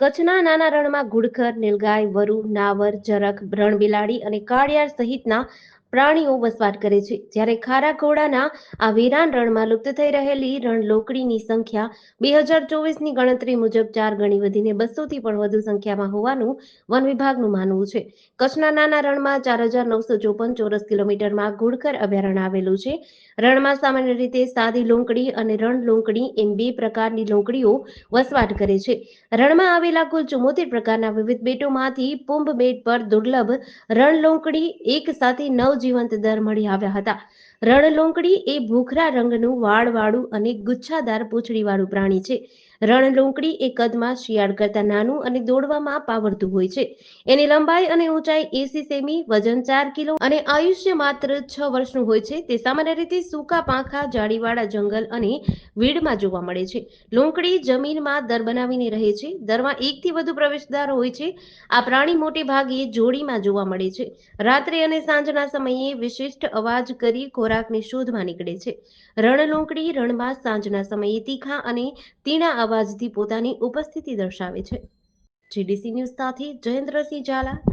કચ્છના નાના રણમાં ઘુડખર નીલગાય વરુ નાવર જરખ રણબિલાડી અને કાળિયાર સહિતના પ્રાણીઓ વસવાટ કરે છે. જ્યારે ખારા ઘોડાના આ વેરાન રણમાં લુપ્ત થઈ રહેલી રણલોકડીની સંખ્યા બે હજાર ચોવીસની ગણતરી મુજબ ચાર ગણી વધીને બસોથી પણ વધુ સંખ્યામાં હોવાનું વન વિભાગનું માનવું છે. કચ્છના નાના રણમાં ચાર હજાર નવસો ચોપન ચોરસ કિલોમીટરમાં ઘુડખર અભયારણ્ય આવેલું છે. રણમાં સામાન્ય રીતે સાદી લોંકડી અને રણ લોંકડી એમ બે પ્રકારની લોંકડીઓ વસવાટ કરે છે. રણમાં આવેલા કુલ ચુમ્મોતેર પ્રકારના વિવિધ બેટોમાંથી પુંભ બેટ પર દુર્લભ રણલોંકડી એક સાથે નવજીવંત દર મળી આવ્યા હતા. રણલોંકડી એ ભૂખરા રંગનું વાળવાળું અને ગુચ્છાદાર પૂંછડીવાળું પ્રાણી છે. રણલોંકડી એ કદમાં શિયાળ કરતા નાનું અને દોડવામાં પાવરતું હોય છે. એની લંબાઈ અને ઊંચાઈ એસી સેમી, વજન ચાર કિલો અને આયુષ્ય માત્ર છ વર્ષનું હોય છે. તે સામાન્ય રીતે સૂકા પાંખા, જાળીવાળા જંગલ અને વીડમાં જોવા મળે છે. લોંકડી જમીનમાં દર બનાવીને રહે છે. દરમાં એકથી વધુ પ્રવેશદ્વાર હોય છે. આ પ્રાણી મોટે ભાગે જોડીમાં જોવા મળે છે. રાત્રે અને સાંજના સમયે વિશિષ્ટ અવાજ કરી ખોરાકની શોધમાં નીકળે છે. રણલોંકડી રણમાં સાંજના સમયે તીખા અને તીણા અવાજથી પોતાની ઉપસ્થિતિ દર્શાવે છે. જીડીસી ન્યૂઝ સાથે જયેન્દ્રસિંહ ઝાલા